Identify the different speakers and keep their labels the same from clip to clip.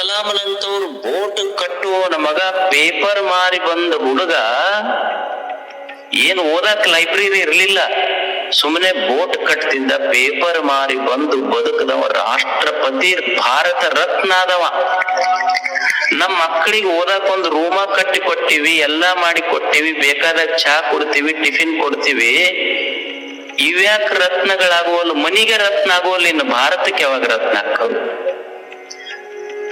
Speaker 1: ಕಲಾಮನಂತವ್ರು boat ಕಟ್ಟುವವನ ಮಗ paper ಮಾರಿ ಬಂದ ಹುಡುಗ ಏನು ಓದಕ್ ಲೈಬ್ರರಿ ಇರ್ಲಿಲ್ಲ. ಸುಮ್ಮನೆ ಬೋಟ್ ಕಟ್ತಿದ್ದ ಪೇಪರ್ ಮಾರಿ ಬಂದು ಬದುಕದವ ರಾಷ್ಟ್ರಪತಿ, ಭಾರತ ರತ್ನ ಆದವ. ನಮ್ಮ ಮಕ್ಕಳಿಗೆ ಓದಕ್ ಒಂದು ರೂಮ ಕಟ್ಟಿ ಕೊಟ್ಟಿವಿ, ಎಲ್ಲಾ ಮಾಡಿ ಕೊಟ್ಟಿವಿ, ಬೇಕಾದ ಚಾ ಕೊಡ್ತೀವಿ, ಟಿಫಿನ್ ಕೊಡ್ತೀವಿ. ಇವ್ಯಾಕ್ ರತ್ನಗಳಾಗುವಲ್ಲ? ಮನಿಗೆ ರತ್ನ ಆಗುವಲ್ಲ? ಇನ್ನು ಭಾರತಕ್ಕೆ ಯಾವಾಗ ರತ್ನ ಹಾಕವು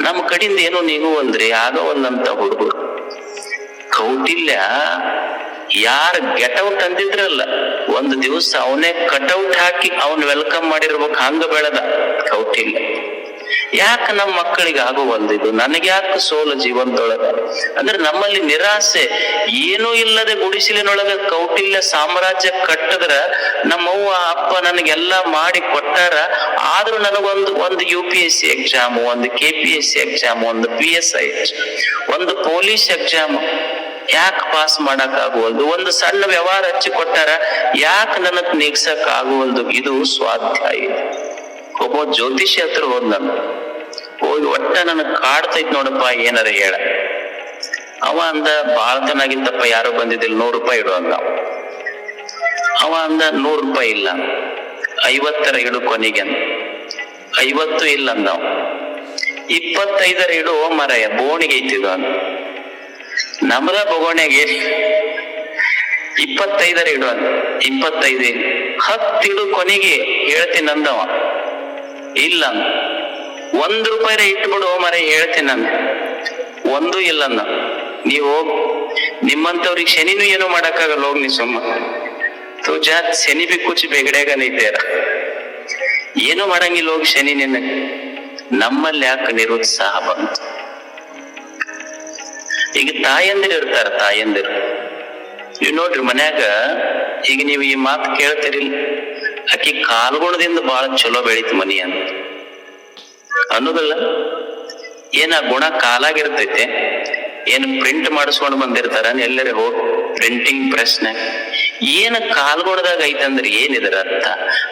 Speaker 1: ನಮ್ಮ ಕಡಿಂದ ಏನೋ ನೀವು ಅಂದ್ರೆ ಯಾರೋ ಒಂದಂತ ಹುಡುಗ ಕೌಟಿಲ್ಯ ಯಾರ ಗೆಟೌಟ್ ಅಂದಿದ್ರಲ್ಲ, ಒಂದು ದಿವಸ ಅವನೇ ಕಟೌಟ್ ಹಾಕಿ ಅವನ್ ವೆಲ್ಕಮ್ ಮಾಡಿರ್ಬೇಕು, ಹಂಗ ಬೆಳೆದ ಕೌಟಿಲ್ಯ. ಯಾಕ ನಮ್ಮ ಮಕ್ಕಳಿಗೆ ಆಗುವಲ್ದು ಇದು? ನನಗೆ ಯಾಕೆ ಸೋಲು ಜೀವನದೊಳಗ ಅಂದ್ರೆ ನಮ್ಮಲ್ಲಿ ನಿರಾಸೆ ಏನೂ ಇಲ್ಲದೆ ಗುಡಿಸಿಲಿನೊಳಗ ಕೌಟಿಲ್ಯ ಸಾಮ್ರಾಜ್ಯ ಕಟ್ಟದ್ರ ನಮ್ಮವ್ವ ಅಪ್ಪ ನನಗೆಲ್ಲಾ ಮಾಡಿ ಕೊಟ್ಟಾರ. ಆದ್ರೂ ನನಗೊಂದು ಒಂದು U P S C exam ಒಂದು K P S C exam ಒಂದು ಪಿ ಎಸ್ ಐ ಒಂದು ಪೊಲೀಸ್ ಎಕ್ಸಾಮ್ ಯಾಕೆ ಪಾಸ್ ಮಾಡಕ್ ಆಗುವಲ್ದು ಒಂದು ಸಣ್ಣ ವ್ಯವಹಾರ ಹಚ್ಚಿ ಕೊಟ್ಟಾರ ಯಾಕೆ ನನಗ್ ನೀಗ್ಸಕ್ ಆಗುವಲ್ದು ಇದು ಸ್ವಾಧ್ಯಾಯ. ಒಬ್ಬ ಜ್ಯೋತಿಷಿ ಹತ್ರ ಹೋದ್ ನಾನು. ಹೋಗಿ ಒಟ್ಟ ನನಗ್ ಕಾಡ್ತೈತ್ ನೋಡಪ್ಪ, ಏನಾರ ಹೇಳ. ಅವ ಅಂದ, ಬಾಳ ಯಾರು ಬಂದಿದ್ದಿಲ್ಲ, ನೂರು ರೂಪಾಯಿ ಇಡು ಅಂದ. ಅವ. ಅಂದ, ನೂರು ರೂಪಾಯಿ ಇಲ್ಲ. ಐವತ್ತರ ಇಡು ಕೊನೆಗೆ ಐವತ್ತು ಇಲ್ಲ ಅಂದ. ಇಪ್ಪತ್ತೈದರ ಇಡು, ಮರಯ, ಬೋಣಿಗೆ ಐತಿದು ಅಂದ. ನಮ್ದ ಬಗೋಣೆಗೆ ಇಪ್ಪತ್ತೈದರ ಇಡು ಅಂದ. ಇಪ್ಪತ್ತೈದು. ಹತ್ತಿಡು ಕೊನೆಗೆ, ಹೇಳ್ತೀನಿ ಅಂದವ ಇಲ್ಲ. ಒಂದ್ ರೂಪಾಯಿ ಇಟ್ಬಿಡು ಮರ ಹೇಳ್ತೀನಿ ನಾನು. ಒಂದು ಇಲ್ಲ ನೀವು ನಿಮ್ಮಂತವ್ರಿಗೆ ಶನಿನೂ ಏನು ಮಾಡಕ್ಕಾಗಲ್ಲ, ಹೋಗ್ ನೀ ಸುಮ್ಮ. ಜಾತ್ ಶನಿ ಬಿ ಕುಚ್ ಬೆಗಡೆಗ ನೈತೇರ ಏನು ಮಾಡಂಗಿಲ್ಲ, ಹೋಗಿ ಶನಿ ನಿನ್ನ. ನಮ್ಮಲ್ಲಿ ಯಾಕೆ ನಿರುತ್ಸಾಹ ಬಂತು? ಈಗ ತಾಯಂದಿರು ಇರ್ತಾರ, ತಾಯಂದಿರು. ನೀವು ನೋಡ್ರಿ ಮನ್ಯಾಗ, ಈಗ ನೀವು ಈ ಮಾತು ಕೇಳ್ತಿರಿಲ್ಲ ಆಕಿ ಕಾಲ್ಗುಣದಿಂದ ಬಹಳ ಚಲೋ ಬೆಳೀತು ಮನಿ ಅಂತ. ಅನ್ನೋದಲ್ಲ, ಏನ ಗುಣ ಕಾಲಾಗಿರ್ತೈತೆ, ಏನ್ ಪ್ರಿಂಟ್ ಮಾಡಿಸ್ಕೊಂಡು ಬಂದಿರ್ತಾರ ಎಲ್ಲರೇ ಹೋಗಿ ಪ್ರಿಂಟಿಂಗ್ ಪ್ರೆಸ್ನ ಏನ ಕಾಲ್ಗುಣದಾಗ ಐತಂದ್ರೆ ಏನಿದರ ಅರ್ಥ?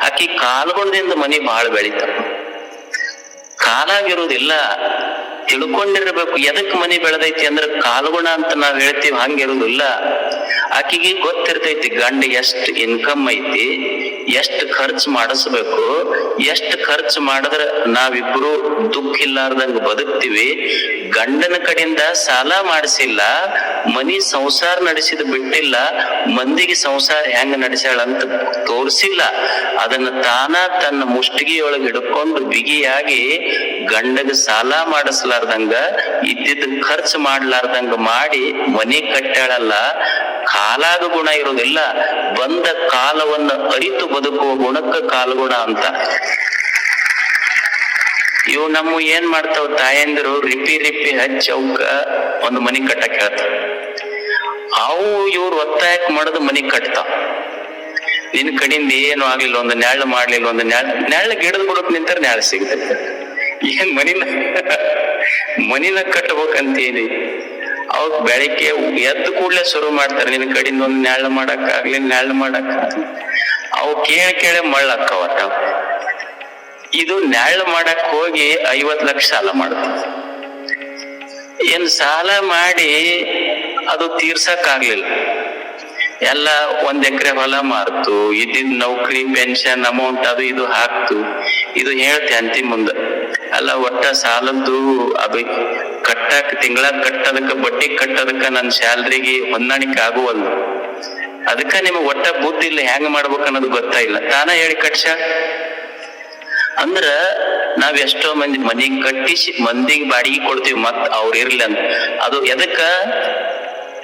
Speaker 1: ಆಕಿ ಕಾಲ್ಗುಣದಿಂದ ಮನಿ ಬಹಳ ಬೆಳೀತ. ಕಾಲಾಗಿರುವುದಿಲ್ಲ, ತಿಳ್ಕೊಂಡಿರ್ಬೇಕು ಎದಕ್ ಮನಿ ಬೆಳೆದೈತಿ ಅಂದ್ರೆ ಕಾಲ್ಗುಣ ಅಂತ ನಾವ್ ಹೇಳ್ತೀವಿ ಹಂಗಿರುವುದಿಲ್ಲ. ಆಕಿಗೆ ಗೊತ್ತಿರ್ತೈತಿ ಗಂಡ ಎಷ್ಟ್ ಇನ್ಕಮ್ ಐತಿ ಎಷ್ಟ್ ಖರ್ಚು ಮಾಡಿಸ್ಬೇಕು, ಎಷ್ಟ್ ಖರ್ಚು ಮಾಡಿದ್ರ ನಾವಿಬ್ರು ದುಃಖ ಇಲ್ಲಾರ್ದಂಗ ಬದುಕ್ತಿವಿ, ಗಂಡನ ಕಡೆಯಿಂದ ಸಾಲ ಮಾಡಿಸಿಲ್ಲ, ಮನಿ ಸಂಸಾರ ನಡೆಸಿದ ಬಿಟ್ಟಿಲ್ಲ, ಮಂದಿಗೆ ಸಂಸಾರ ಹೆಂಗ ನಡೆಸ್ಯಾಳ ಅಂತ ತೋರಿಸಿಲ್ಲ. ಅದನ್ನ ತಾನ ತನ್ನ ಮುಷ್ಟಿಗೆಯೊಳಗೆ ಹಿಡ್ಕೊಂಡು ಬಿಗಿಯಾಗಿ ಗಂಡಗ ಸಾಲ ಮಾಡಿಸ್ಲಾರ್ದಂಗ, ಇದ್ದಿದ್ದ ಖರ್ಚು ಮಾಡ್ಲಾರ್ದಂಗ ಮಾಡಿ ಮನಿ ಕಟ್ಟಾಳಲ್ಲ ಕಾಲಾಗ ಗುಣ ಇರೋದಿಲ್ಲ ಬಂದ ಕಾಲವನ್ನ ಅರಿತು ಬದುಕುವ ಗುಣಕ್ಕ ಕಾಲಗುಣ ಅಂತ. ಇವು ನಮ್ಮ ಏನ್ ಮಾಡ್ತಾವ ತಾಯಂದಿರು? ರಿಪಿ ರಿಪಿ ಹಚ್ಚಿ ಅವಕ್ಕ ಒಂದು ಮನಿ ಕಟ್ಟಕ್ ಹೇಳ್ತಾವ ಅವು ಇವ್ರು ಒತ್ತಾಯಕ್ ಮಾಡದು ಮನಿ ಕಟ್ತಾವ. ನಿನ್ ಕಡಿಂದ ಏನು ಆಗ್ಲಿಲ್ಲ, ಒಂದು ನೆಳ್ಳು ಮಾಡ್ಲಿಲ್ಲ, ಒಂದು ನೆಳ್ ನೆಳ್ಳು ಗಿಡದ ಬುಡಕ್ ನಿಂತರ ನೆಳ್ಳು ಸಿಗ್ತೈತೆ ಏನ್ ಮನಿನ ಮನಿನ ಕಟ್ಬೇಕಂತೀನಿ ಅವ್ ಬೆಳಿಗ್ಗೆ ಎದ್ದು ಕೂಡ್ಲೆ ಶುರು ಮಾಡ್ತಾರೆ ನಿನ್ ಕಡಿಂದ ಒಂದ್ ನೆಳ್ಳು ಮಾಡಕ್ ಆಗ್ಲಿ ನೆಳ್ಳು ಮಾಡಕ್ ಅವು ಕೇಳಿ ಕೇಳಿ ಮಳ್ಳಕ್ಕವತ್ತ ಇದು ನೆಳ್ಳು ಮಾಡಕ್ ಹೋಗಿ ಐವತ್ ಲಕ್ಷ ಸಾಲ ಮಾಡುತ್ತೆ. ಏನ್ ಸಾಲ ಮಾಡಿ ಅದು ತೀರ್ಸಕ್ ಆಗ್ಲಿಲ್ಲ. ಎಲ್ಲ ಒಂದ್ ಎಕರೆ ಹೊಲ ಮಾರ್ತು, ಇದ್ದಿದ್ ನೌಕರಿ, ಪೆನ್ಷನ್, ಅಮೌಂಟ್ ಅದು ಇದು ಹಾಕ್ತು. ಇದು ಹೇಳ್ತೆ ಅಂತಿಮ ಮುಂದ. ಅಲ್ಲ, ಒಟ್ಟ ಸಾಲದ್ದು ಅದು ಕಟ್ಟಾಕ ತಿಂಗಳ ಕಟ್ಟದಕ್ಕ, ಬಡ್ಡಿ ಕಟ್ಟದಕ್ಕ ನನ್ನ ಸ್ಯಾಲ್ರಿಗೆ ಹೊಂದಾಣಿಕೆ ಆಗುವಲ್ದು. ಅದಕ್ಕ ನಿಮಗೆ ಒಟ್ಟ ಬುದ್ಧಿ ಇಲ್ಲ, ಹೆಂಗ್ ಮಾಡ್ಬೇಕು ಅನ್ನೋದು ಗೊತ್ತಾಯಿಲ್ಲ ತಾನ ಹೇಳಿ ಕಟ್ಸ ಅಂದ್ರ ನಾವ್ ಎಷ್ಟೋ ಮಂದಿ ಮನಿಗ್ ಕಟ್ಟಿಸಿ, ಮಂದಿಗೆ ಬಾಡಿಗೆ ಕೊಡ್ತೀವಿ, ಮತ್ ಅವ್ರ ಇರ್ಲಿ ಅಂತ. ಅದು ಎದಕ್ಕ?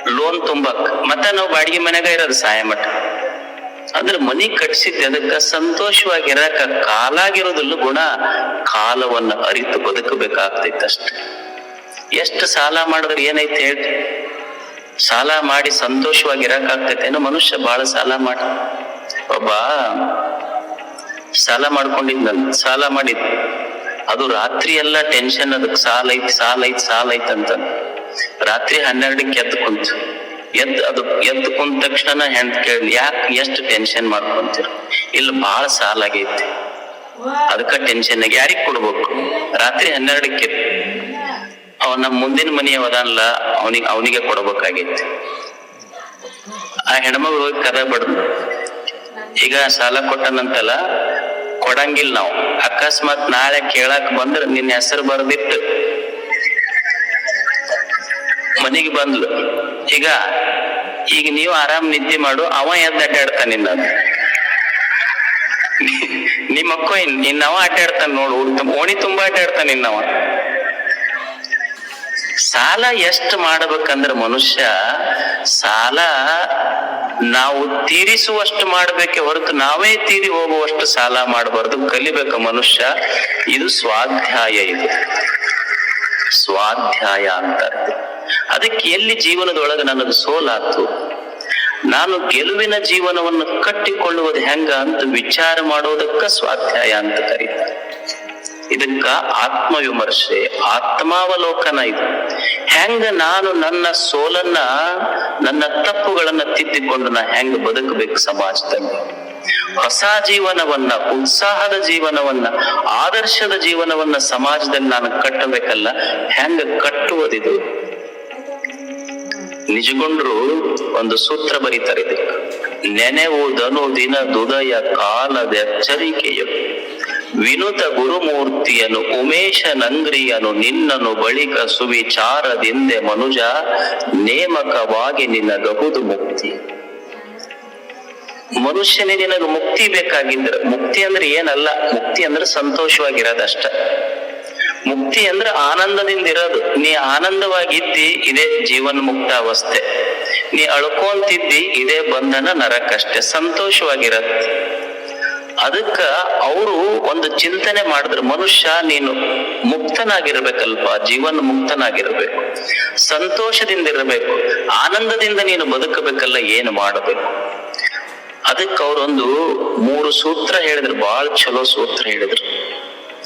Speaker 1: ಲೋನ್ ತುಂಬಕ್. ಮತ್ತ ನಾವು ಬಾಡಿಗೆ ಮನ್ಯಾಗ ಇರೋದು ಸಹಾಯ ಮಠ ಅಂದ್ರೆ ಮನಿ ಕಟ್ಸಿದ್ ಎದಕ್ಕ? ಸಂತೋಷವಾಗಿರಕ ಕಾಲಾಗಿರೋದಿಲ್ಲ ಗುಣ. ಕಾಲವನ್ನು ಅರಿತು ಬದುಕಬೇಕಾಗ್ತೈತೆ ಅಷ್ಟೆ. ಎಷ್ಟು ಸಾಲ ಮಾಡಿದ್ರೆ ಏನೈತೆ ಹೇಳಿ ಸಾಲ ಮಾಡಿ ಸಂತೋಷವಾಗಿ ಇರಕಾಗ್ತೈತೆ ಏನೋ ಮನುಷ್ಯ ಬಹಳ ಸಾಲ ಮಾಡಿ. ಒಬ್ಬ ಸಾಲ ಮಾಡ್ಕೊಂಡಿದ್ನಲ್ಲ ಸಾಲ ಮಾಡಿದ್. ಅದು ರಾತ್ರಿ ಎಲ್ಲ ಟೆನ್ಷನ್ ಅದಕ್ಕೆ ಸಾಲ ಐತ್ ಸಾಲ ಐತ್ ಸಾಲ ಐತ್ ಅಂತ ರಾತ್ರಿ ಹನ್ನೆರಡಕ್ಕೆ ಎದ್ದು ಕುಂತು. ಎದ್ದು ಅದು ಎದ್ದು ಕುಂತ ತಕ್ಷಣ ಹೆಂಡ್ ಕೇಳಿ ಯಾಕೆ ಎಷ್ಟು ಟೆನ್ಷನ್ ಮಾಡ್ಕೊಂತೀರ? ಇಲ್ಲ ಬಹಳ ಸಾಲ ಆಗೈತಿ ಅದಕ್ಕ ಟೆನ್ಷನ್ ಯಾರಿಗ್ ಕೊಡ್ಬೇಕು? ರಾತ್ರಿ ಹನ್ನೆರಡಕ್ಕೆ ಅವ ನಮ್ಮ ಮುಂದಿನ ಮನೆಯವದಲ್ಲ ಅವನಿಗೆ ಅವನಿಗೆ ಕೊಡಬೇಕಾಗಿತ್ತು. ಆ ಹೆಣ್ಮಗಳು ಹೋಗಿ ಕದ ಬಡ್ದು. ಈಗ ಸಾಲ ಕೊಟ್ಟನಂತಲ್ಲ, ಕೊಡಂಗಿಲ್ಲ ನಾವು. ಅಕಸ್ಮಾತ್ ನಾಳೆ ಕೇಳಕ್ ಬಂದ್ರ ನಿನ್ನ ಹೆಸರು ಬರ್ದಿತ್ತು. ಮನೆಗೆ ಬಂದ್ಲು. ಈಗ ಈಗ ನೀವು ಆರಾಮ್ ನಿದ್ದೆ ಮಾಡು, ಅವ ಎದ್ದು ಅಡ್ಡಾಡ್ತಾನ ನಿನ್ನ ನಿಮ್ಮ ಅಕ್ಕ, ನಿನ್ನವ ಅಡ್ಡಾಡ್ತಾನ ನೋಡು ಓಣಿ ತುಂಬಾ ಅಡ್ಡಾಡ್ತಾನ ನಿನ್ನವ. ಸಾಲ ಎಷ್ಟು ಮಾಡಬೇಕಂದ್ರೆ ಮನುಷ್ಯ ಸಾಲ ನಾವು ತೀರಿಸುವಷ್ಟು ಮಾಡ್ಬೇಕೆ ಹೊರತು ನಾವೇ ತೀರಿ ಹೋಗುವಷ್ಟು ಸಾಲ ಮಾಡಬಾರ್ದು. ಕಲಿಬೇಕು ಮನುಷ್ಯ. ಇದು ಸ್ವಾಧ್ಯಾಯ ಇದು. ಸ್ವಾಧ್ಯಾಯ ಅಂತ ಅದಕ್ಕೆ ಎಲ್ಲಿ ಜೀವನದೊಳಗೆ ನನಗೆ ಸೋಲಾತು? ನಾನು ಗೆಲುವಿನ ಜೀವನವನ್ನು ಕಟ್ಟಿಕೊಳ್ಳುವುದು ಹೆಂಗ ಅಂತ ವಿಚಾರ ಮಾಡೋದಕ್ಕ ಸ್ವಾಧ್ಯಾಯ ಅಂತ ಕರೀತಾರೆ. ಇದಕ್ಕ ಆತ್ಮ ವಿಮರ್ಶೆ ಆತ್ಮಾವಲೋಕನ ಇದು. ಹೆಂಗ ನಾನು ನನ್ನ ಸೋಲನ್ನ, ನನ್ನ ತಪ್ಪುಗಳನ್ನ ತಿದ್ದಿಕೊಂಡು ನಾ ಹೆಂಗ ಬದುಕಬೇಕು ಸಮಾಜದಲ್ಲಿ ಹೊಸ ಜೀವನವನ್ನ, ಉತ್ಸಾಹದ ಜೀವನವನ್ನ, ಆದರ್ಶದ ಜೀವನವನ್ನ ಸಮಾಜದಲ್ಲಿ ನಾನು ಕಟ್ಟಬೇಕಲ್ಲ, ಹೆಂಗ ಕಟ್ಟುವುದಿದು ನಿಜಗೊಂಡ್ರು ಒಂದು ಸೂತ್ರ ಬರೀತಾರೆ ನೆನೆವು ದನು ದಿನ, ದುದಯ ಕಾಲದ ಎಚ್ಚರಿಕೆಯು. ವಿನುತ ಗುರುಮೂರ್ತಿಯನು, ಉಮೇಶ ನಂಗ್ರಿಯನು, ನಿನ್ನನು ಬಳಿಕ ಸುವಿಚಾರದಿಂದೆ ಮನುಜ, ನೇಮಕವಾಗಿ ನಿನಗಹುದು ಮುಕ್ತಿ. ಮನುಷ್ಯನೇ ನಿನಗ ಮುಕ್ತಿ ಬೇಕಾಗಿದ್ರ, ಮುಕ್ತಿ ಅಂದ್ರೆ ಏನಲ್ಲ, ಮುಕ್ತಿ ಅಂದ್ರೆ ಸಂತೋಷವಾಗಿರೋದಷ್ಟ. ಮುಕ್ತಿ ಅಂದ್ರೆ ಆನಂದದಿಂದ ಇರೋದು. ನೀ ಆನಂದವಾಗಿದ್ದಿ, ಇದೇ ಜೀವನ್ ಮುಕ್ತ ಅವಸ್ಥೆ. ನೀ ಅಳ್ಕೊಂತಿದ್ದಿ, ಇದೇ ಬಂಧನ ನರಕಷ್ಟೇ. ಸಂತೋಷವಾಗಿರತ್ತೆ. ಅದಕ್ಕ ಅವರು ಒಂದು ಚಿಂತನೆ ಮಾಡಿದ್ರು ಮನುಷ್ಯ ನೀನು ಮುಕ್ತನಾಗಿರ್ಬೇಕಲ್ಪ, ಜೀವನ ಮುಕ್ತನಾಗಿರ್ಬೇಕು. ಸಂತೋಷದಿಂದ ಇರಬೇಕು, ಆನಂದದಿಂದ ನೀನು ಬದುಕಬೇಕಲ್ಲ, ಏನು ಮಾಡಬೇಕು? ಅದಕ್ಕೆ ಅವರೊಂದು ಮೂರು ಸೂತ್ರ ಹೇಳಿದ್ರು ಬಹಳ ಚಲೋ ಸೂತ್ರ ಹೇಳಿದ್ರು.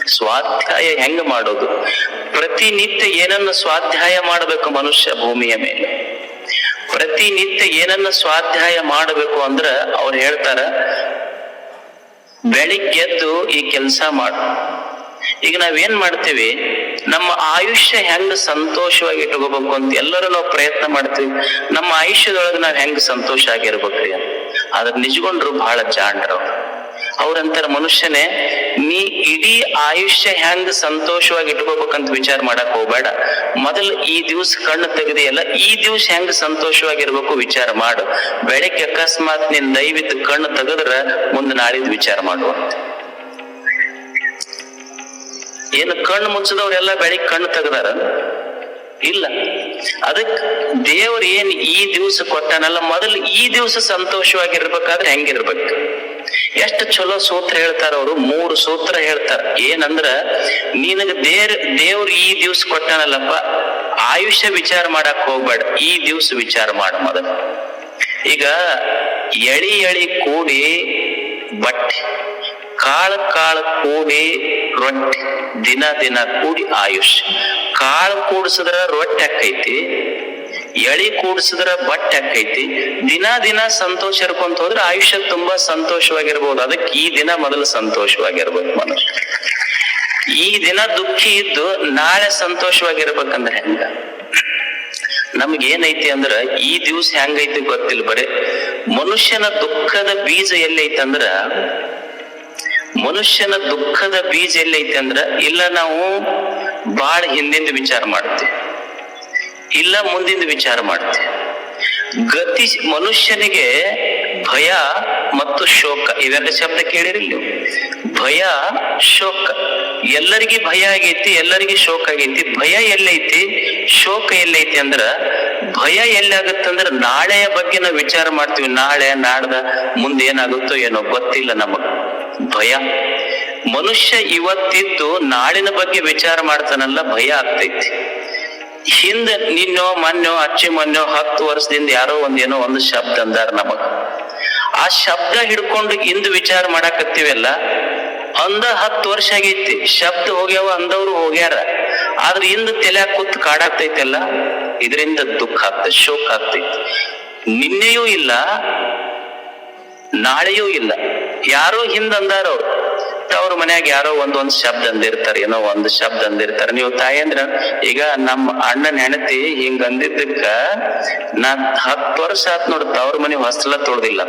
Speaker 1: ಸ್ವಾಧ್ಯಾಯ ಹೆಂಗ ಮಾಡೋದು? ಪ್ರತಿನಿತ್ಯ ಏನನ್ನ ಸ್ವಾಧ್ಯಾಯ ಮಾಡಬೇಕು ಮನುಷ್ಯ ಭೂಮಿಯ ಮೇಲೆ? ಪ್ರತಿನಿತ್ಯ ಏನನ್ನ ಸ್ವಾಧ್ಯಾಯ ಮಾಡಬೇಕು ಅಂದ್ರ ಅವ್ರು ಹೇಳ್ತಾರ ಬೆಳಿಗ್ಗೆದ್ದು ಈ ಕೆಲಸ ಮಾಡು. ಈಗ ನಾವೇನ್ ಮಾಡ್ತೀವಿ? ನಮ್ಮ ಆಯುಷ್ಯ ಹೆಂಗ್ ಸಂತೋಷವಾಗಿ ಇಟ್ಕೋಬೇಕು ಅಂತ ಎಲ್ಲರೂ ನಾವು ಪ್ರಯತ್ನ ಮಾಡ್ತೀವಿ. ನಮ್ಮ ಆಯುಷ್ಯದೊಳಗೆ ನಾವ್ ಹೆಂಗ್ ಸಂತೋಷ ಆಗಿರ್ಬೇಕ್ರಿ ಆದ್ರ ನಿಜಗೊಂಡ್ರು ಬಹಳ ಜಾಣರು. ಅವ್ರಂತಾರ ಮನುಷ್ಯನೇ, ನೀ ಇಡೀ ಆಯುಷ್ಯ ಹೆಂಗ್ ಸಂತೋಷವಾಗಿ ಇಟ್ಕೋಬೇಕಂತ ವಿಚಾರ ಮಾಡಕ್ ಹೋಗ್ಬೇಡ. ಮೊದಲು ಈ ದಿವ್ಸ ಕಣ್ಣು ತೆಗೆದಿಯಲ್ಲ ಈ ದಿವ್ಸ ಹೆಂಗ್ ಸಂತೋಷವಾಗಿರ್ಬೇಕು ವಿಚಾರ ಮಾಡು. ಬೆಳಿಗ್ಗೆ ಅಕಸ್ಮಾತ್ ನಿನ್ ದಯವಿಟ್ಟು ಕಣ್ಣು ತೆಗೆದ್ರ ಮುಂದೆ ನಾಳಿದ್ ವಿಚಾರ ಮಾಡುವಂತ ಏನು ಕಣ್ಣು ಮುಚ್ಚದವ್ರೆಲ್ಲ ಬೆಳಿಗ್ಗೆ ಕಣ್ಣು ತೆಗ್ದಾರ? ಇಲ್ಲ. ಅದಕ್ ದೇವ್ರ ಏನ್ ಈ ದಿವ್ಸ ಕೊಟ್ಟನಲ್ಲ, ಮೊದಲು ಈ ದಿವ್ಸ ಸಂತೋಷವಾಗಿರ್ಬೇಕಾದ್ರೆ ಹೆಂಗಿರ್ಬೇಕು? ಎಷ್ಟು ಚಲೋ ಸೂತ್ರ ಹೇಳ್ತಾರ ಅವರು, ಮೂರು ಸೂತ್ರ ಹೇಳ್ತಾರ. ಏನಂದ್ರ, ನಿನಗ ದೇರ್, ದೇವ್ರ ಈ ದಿವ್ಸ ಕೊಟ್ಟನಲ್ಲಪ್ಪ, ಆಯುಷ್ಯ ವಿಚಾರ ಮಾಡಕ್ ಹೋಗ್ಬೇಡ, ಈ ದಿವ್ಸ ವಿಚಾರ ಮಾಡ ಮೊದಲು. ಈಗ ಎಳಿ ಎಳಿ ಕೂಡಿ ಬಟ್ಟೆ, ಕಾಳ ಕಾಳ ಕೂಡಿ ರೊಟ್ಟಿ, ದಿನ ದಿನ ಕೂಡಿ ಆಯುಷ್ ಕಾಳು ಕೂಡಿಸಿದ್ರ ರೊಟ್ಟಿ ಆಕೈತಿ ಎಳಿ ಕೂಡಿಸಿದ್ರ ಬಟ್ ಹಾಕೈತಿ. ದಿನ ದಿನ ಸಂತೋಷ ಇರ್ಕೊಂತ ಹೋದ್ರೆ ಆಯುಷ್ಯ ತುಂಬಾ ಸಂತೋಷವಾಗಿರ್ಬೋದು. ಅದಕ್ಕೆ ಈ ದಿನ ಮೊದಲು ಸಂತೋಷವಾಗಿರ್ಬೇಕು ಮನುಷ್ಯ. ಈ ದಿನ ದುಃಖಿ ಇದ್ದು ನಾಳೆ ಸಂತೋಷವಾಗಿರ್ಬೇಕಂದ್ರೆ ಹೆಂಗ? ನಮ್ಗೇನೈತಿ ಅಂದ್ರ ಈ ದಿವ್ಸ ಹೆಂಗೈತಿ ಗೊತ್ತಿಲ್ಲ ಬರೇ. ಮನುಷ್ಯನ ದುಃಖದ ಬೀಜ ಎಲ್ಲೈತಿ ಅಂದ್ರ, ಮನುಷ್ಯನ ದುಃಖದ ಬೀಜ ಎಲ್ಲೈತಿ ಅಂದ್ರ, ಇಲ್ಲ ನಾವು ಬಾಳ ಹಿಂದಿಂದ ವಿಚಾರ ಮಾಡ್ತೀವಿ. ಇಲ್ಲ ಮುಂದಿನ ವಿಚಾರ ಮಾಡ್ತೀವಿ. ಗತಿ ಮನುಷ್ಯನಿಗೆ ಭಯ ಮತ್ತು ಶೋಕ ಇವೆರಡು ಶಬ್ದ ಕೇಳಿರಿ ನೀವು. ಭಯ, ಶೋಕ, ಎಲ್ಲರಿಗೆ ಭಯ ಆಗೈತಿ, ಎಲ್ಲರಿಗೆ ಶೋಕ ಆಗೈತಿ. ಭಯ ಎಲ್ಲೈತಿ, ಶೋಕ ಎಲ್ಲೈತಿ ಅಂದ್ರ ಭಯ ಎಲ್ಲಾಗತ್ತಂದ್ರ ನಾಳೆಯ ಬಗ್ಗೆ ನಾವು ವಿಚಾರ ಮಾಡ್ತೀವಿ. ನಾಳೆ, ನಾಡ್ದ, ಮುಂದೆ ಏನಾಗುತ್ತೋ ಏನೋ ಗೊತ್ತಿಲ್ಲ ನಮಗ. ಭಯ. ಮನುಷ್ಯ ಇವತ್ತಿದ್ದು ನಾಳಿನ ಬಗ್ಗೆ ವಿಚಾರ ಮಾಡ್ತಾನಲ್ಲ, ಭಯ ಆಗ್ತೈತಿ. ಹಿಂದ ನಿನ್ನೋ, ಮೊನ್ನೋ, ಅಚ್ಚಿ, ಮೊನ್ನೋ, ಹತ್ತು ವರ್ಷದಿಂದ ಯಾರೋ ಒಂದೇನೋ ಒಂದು ಶಬ್ದ ಅಂದಾರ ನಮಗ. ಆ ಶಬ್ದ ಹಿಡ್ಕೊಂಡು ಇಂದು ವಿಚಾರ ಮಾಡಾಕತ್ತೀವಲ್ಲ, ಅಂದ ಹತ್ತು ವರ್ಷ ಆಗೈತಿ, ಶಬ್ದ ಹೋಗ್ಯಾವ ಅಂದವ್ರು ಹೋಗ್ಯಾರ. ಆದ್ರ ಇಂದ ತಲೆ ಕೂತ್ ಕಾಡಾಗ್ತೈತಲ್ಲ, ಇದರಿಂದ ದುಃಖ ಆಗ್ತೈತಿ, ಶೋಕ ಆಗ್ತೈತಿ. ನಿನ್ನೆಯೂ ಇಲ್ಲ, ನಾಳೆಯೂ ಇಲ್ಲ, ಯಾರೋ ಹಿಂದ ಅಂದಾರ ಅವ್ರು. ತಾವ್ ತವ್ರ ಮನ್ಯಾಗ ಯಾರೋ ಒಂದೊಂದ್ ಶಬ್ದ ಅಂದಿರ್ತಾರೆ, ಏನೋ ಒಂದ್ ಶಬ್ದ ಅಂದಿರ್ತಾರೆ. ನೀವು ತಾಯಿ ಅಂದ್ರ, ಈಗ ನಮ್ಮ ಅಣ್ಣನ ಹೆಣತಿ ಹಿಂಗ ಅಂದಿದ್ದಕ್ಕ ನಾ ಹತ್ತು ವರ್ಷ ಆತ್ ನೋಡ್ ತವ್ರ ಮನೆ ಹೊಸಲ ತೊಳ್ದಿಲ್ಲ.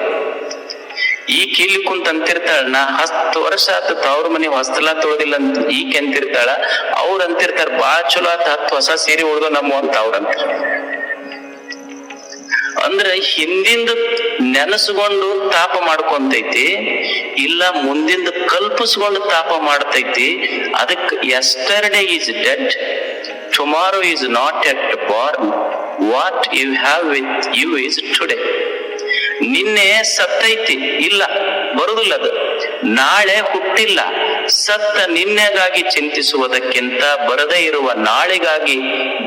Speaker 1: ಈ ಕೀಲಿ ಕುಂತ ಅಂತಿರ್ತಾಳ, ನಾ ಹತ್ತು ವರ್ಷ ಆತ ತವ್ರ ಮನೆ ಹೊಸ್ತಲ ತೊಳ್ದಿಲ್ಲ ಅಂತ ಈಕೆ ಅಂತಿರ್ತಾಳ, ಅವ್ರ ಅಂತಿರ್ತಾರ ಬಾಳ ಚಲೋ ಆತ, ಹತ್ತು ಹೊಸ ಸೀರೆ ಉಳ್ದು ನಮ್ಮ ಅಂತ ಅವ್ರ ಅಂತಿರ್ತಾರ ಅಂದ್ರೆ ಹಿಂದಿಂದ ನೆನಸ್ಕೊಂಡು ತಾಪ ಮಾಡ್ಕೊಂತೈತಿ ಇಲ್ಲ, ಮುಂದಿಂದ ಕಲ್ಪಿಸ್ಕೊಂಡು ತಾಪ ಮಾಡ್ತೈತಿ. ಅದಕ್ yesterday is dead tomorrow is not yet born what you have with you is today ನಿನ್ನೆ ಸತ್ತೈತಿ, ಇಲ್ಲ, ಬರುದಿಲ್ಲ ಅದು. ನಾಳೆ ಹುಟ್ಟಿಲ್ಲ. ಸತ್ತ ನಿನ್ನೆಗಾಗಿ ಚಿಂತಿಸುವುದಕ್ಕಿಂತ, ಬರದೇ ಇರುವ ನಾಳೆಗಾಗಿ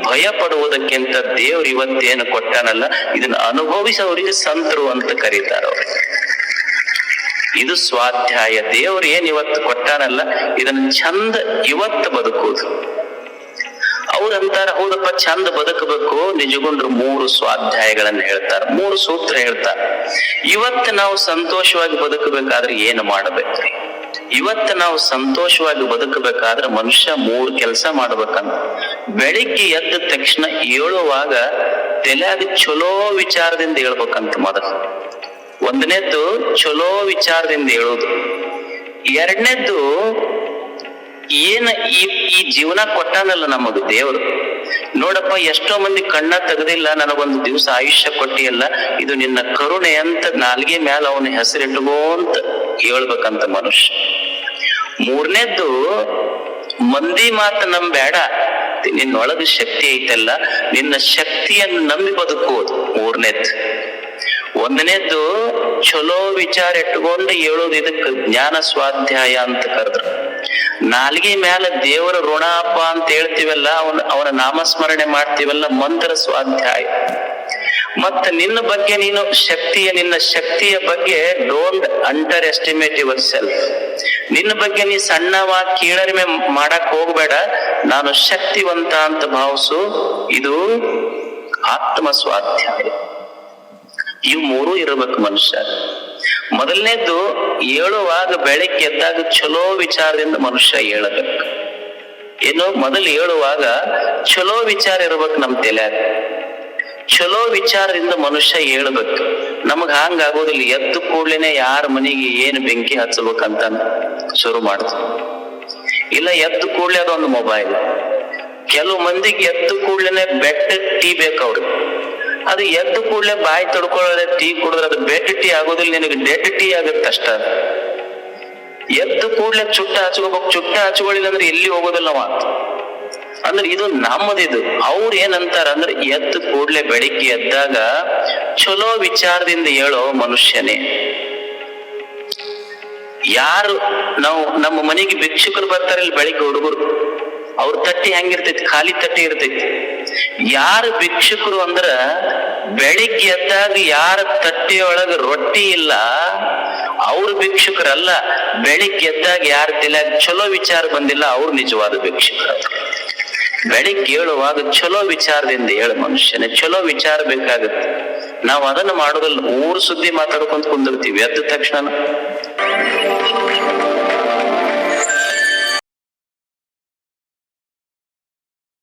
Speaker 1: ಭಯ ಪಡುವುದಕ್ಕಿಂತ ದೇವ್ರು ಇವತ್ತೇನು ಕೊಟ್ಟಾನಲ್ಲ? ಇದನ್ನ ಅನುಭವಿಸೋರಿಗೆ ಸಂತರು ಅಂತ ಕರೀತಾರೆ ಅವ್ರು ಇದು ಸ್ವಾಧ್ಯಾಯ. ದೇವ್ರು ಏನ್ ಇವತ್ತು ಕೊಟ್ಟಾನಲ್ಲ, ಇದನ್ನ ಚಂದ ಇವತ್ತು ಬದುಕುವುದು. ಅವ್ರಂತಾರ, ಹೌದಪ್ಪ ಚಂದ ಬದುಕಬೇಕು. ನಿಜಗೊಂಡ್ರು ಮೂರು ಸ್ವಾಧ್ಯಾಯಗಳನ್ನ ಹೇಳ್ತಾರ. ಮೂರು ಸೂತ್ರ ಹೇಳ್ತಾರ. ಇವತ್ತು ನಾವು ಸಂತೋಷವಾಗಿ ಬದುಕಬೇಕಾದ್ರೆ ಏನು ಮಾಡಬೇಕ್ರಿ? ಇವತ್ತು ನಾವು ಸಂತೋಷವಾಗಿ ಬದುಕಬೇಕಾದ್ರೆ ಮನುಷ್ಯ ಮೂರು ಕೆಲಸ ಮಾಡ್ಬೇಕಂತ. ಬೆಳಿಗ್ಗೆ ಎದ್ದ ತಕ್ಷಣ ಏಳುವಾಗ ತಲೆಯಾಗ ಚಲೋ ವಿಚಾರದಿಂದ ಹೇಳ್ಬೇಕಂತ ಮೊದಲು. ಒಂದನೇದ್ದು ಚಲೋ ವಿಚಾರದಿಂದ ಹೇಳೋದು. ಎರಡನೇದ್ದು ಏನ ಈ ಈ ಜೀವನ ಕೊಟ್ಟಾನಲ್ಲ ನಮಗ ದೇವರು. ನೋಡಪ್ಪ, ಎಷ್ಟೋ ಮಂದಿ ಕಣ್ಣ ತೆಗೆದಿಲ್ಲ, ನನಗೊಂದು ದಿವಸ ಆಯುಷ್ಯ ಕೊಟ್ಟಿಯಲ್ಲ, ಇದು ನಿನ್ನ ಕರುಣೆ ಅಂತ ನಾಲ್ಗೆ ಮ್ಯಾಲ ಅವನ ಹೆಸರಿಟ್ಕೋಂತ ಹೇಳ್ಬೇಕಂತ ಮನುಷ್ಯ. ಮೂರನೇದ್ದು, ಮಂದಿ ಮಾತು ಬೇಡ ನಿನ್ನೊಳಗ ಶಕ್ತಿ ಐತಲ್ಲ, ನಿನ್ನ ಶಕ್ತಿಯನ್ನು ನಂಬಿ ಬದುಕುವುದು ಮೂರನೇದ್ದು. ಒಂದನೇದ್ದು ಚಲೋ ವಿಚಾರ ಇಟ್ಕೊಂಡು ಹೇಳೋದು ಇದಕ್ಕೆ ಜ್ಞಾನ ಸ್ವಾಧ್ಯಾಯ ಅಂತ ಕರೆದ್ರು. ನಾಲ್ಗಿ ಮ್ಯಾಲ ದೇವರ ಋಣಪ್ಪ ಅಂತ ಹೇಳ್ತೀವಲ್ಲ, ಅವನ ಅವನ ನಾಮಸ್ಮರಣೆ ಮಾಡ್ತೀವಲ್ಲ, ಮಂತ್ರ ಸ್ವಾಧ್ಯಾಯ. ಮತ್ತ ನಿನ್ನ ಬಗ್ಗೆ ನೀನು ಶಕ್ತಿಯ, ನಿನ್ನ ಶಕ್ತಿಯ ಬಗ್ಗೆ don't underestimate yourself ನಿನ್ನ ಬಗ್ಗೆ ನೀ ಸಣ್ಣವ, ಕೀಳರಿಮೆ ಮಾಡಕ್ ಹೋಗ್ಬೇಡ. ನಾನು ಶಕ್ತಿವಂತ ಅಂತ ಭಾವಿಸು, ಇದು ಆತ್ಮ ಸ್ವಾಧ್ಯಾಯ ಇವು ಮೂರು ಇರಬೇಕು ಮನುಷ್ಯ. ಮೊದಲನೇದ್ದು ಏಳುವಾಗ ಬೆಳಕ್ಕೆ ಎದ್ದಾಗ ಚಲೋ ವಿಚಾರದಿಂದ ಮನುಷ್ಯ ಏಳಬೇಕು. ಏನು ಮೊದಲು ಏಳುವಾಗ ಚಲೋ ವಿಚಾರ ಇರ್ಬೇಕು ನಮ್ ತಲೆಯಾಗ. ಚಲೋ ವಿಚಾರದಿಂದ ಮನುಷ್ಯ ಹೇಳ್ಬೇಕು ನಮಗ್ ಹಂಗಾಗೋದಿಲ್ಲ ಎದ್ದು ಕೂಡ್ಲೇನೆ ಯಾರ ಮನೆಗೆ ಏನ್ ಬೆಂಕಿ ಹಚ್ಚಬೇಕಂತ ಶುರು ಮಾಡ್ತೀವಿ. ಇಲ್ಲ, ಎದ್ದು ಕೂಡ್ಲೆ ಅದೊಂದು ಮೊಬೈಲ್ ಕೆಲವು ಮಂದಿಗೆ ಎದ್ದು ಕೂಡ್ಲೇನೆ ಬೆಟ್ಟ ಟೀ ಬೇಕು ಅವ್ರಿಗೆ. ಅದು ಎದ್ದು ಕೂಡ್ಲೆ ಬಾಯಿ ತೊಡ್ಕೊಳ್ಳೋದೆ ಟೀ ಕುಡಿದ್ರೆ ಅದು ಬೆಡ್ ಟೀ ಆಗೋದಿಲ್ಲ, ನಿನಗೆ ಡೆಡ್ ಟೀ ಆಗುತ್ತೆ ಅಷ್ಟ. ಎದ್ದು ಕೂಡ್ಲೆ ಚುಟ್ಟ ಹಚ್ಕೋಬೇಕು, ಚುಟ್ಟ ಹಚ್ಕೊಳ್ಳಿಲ್ಲ ಅಂದ್ರೆ ಎಲ್ಲಿ ಹೋಗೋದಿಲ್ಲ ಮಾತು ಅಂದ್ರೆ ಇದು ನಮ್ಮದಿದು ಅವ್ರು ಏನಂತಾರ ಅಂದ್ರೆ ಎದ್ದು ಕೂಡ್ಲೆ ಬೆಳಿಗ್ಗೆ ಎದ್ದಾಗ ಚಲೋ ವಿಚಾರದಿಂದ ಹೇಳೋ ಮನುಷ್ಯನೇ. ಯಾರು ನಾವು ನಮ್ಮ ಮನೆಗೆ ಭಿಕ್ಷುಕರು ಬರ್ತಾರಲ್ಲ, ಬೆಳಿಗ್ಗೆ ಹುಡುಗರು, ಅವ್ರ ತಟ್ಟಿ ಹೆಂಗಿರ್ತೈತಿ, ಖಾಲಿ ತಟ್ಟಿ ಇರ್ತೈತಿ. ಯಾರು ಭಿಕ್ಷುಕರು ಅಂದ್ರ ಬೆಳಿಗ್ಗೆ ಎದ್ದಾಗ ಯಾರ ತಟ್ಟೆಯೊಳಗ ರೊಟ್ಟಿ ಇಲ್ಲ, ಅವ್ರು ಭಿಕ್ಷುಕರಲ್ಲ. ಬೆಳಿಗ್ಗೆ ಎದ್ದಾಗ ಯಾರ ತಲೆಯಾಗ ಚಲೋ ವಿಚಾರ ಬಂದಿಲ್ಲ, ಅವ್ರು ನಿಜವಾದ ಭಿಕ್ಷುಕರು. ಬೆಳಿಗ್ಗೆ ಹೇಳುವಾಗ ಚಲೋ ವಿಚಾರದಿಂದ ಹೇಳು ಮನುಷ್ಯನ ಚಲೋ ವಿಚಾರ ಬೇಕಾಗುತ್ತೆ. ನಾವು ಅದನ್ನ ಮಾಡೋದಲ್ಲ, ಊರು ಸುದ್ದಿ ಮಾತಾಡ್ಕೊಂತ ಕುಂದಿರ್ತೀವಿ, ಎದ್ದ ತಕ್ಷಣ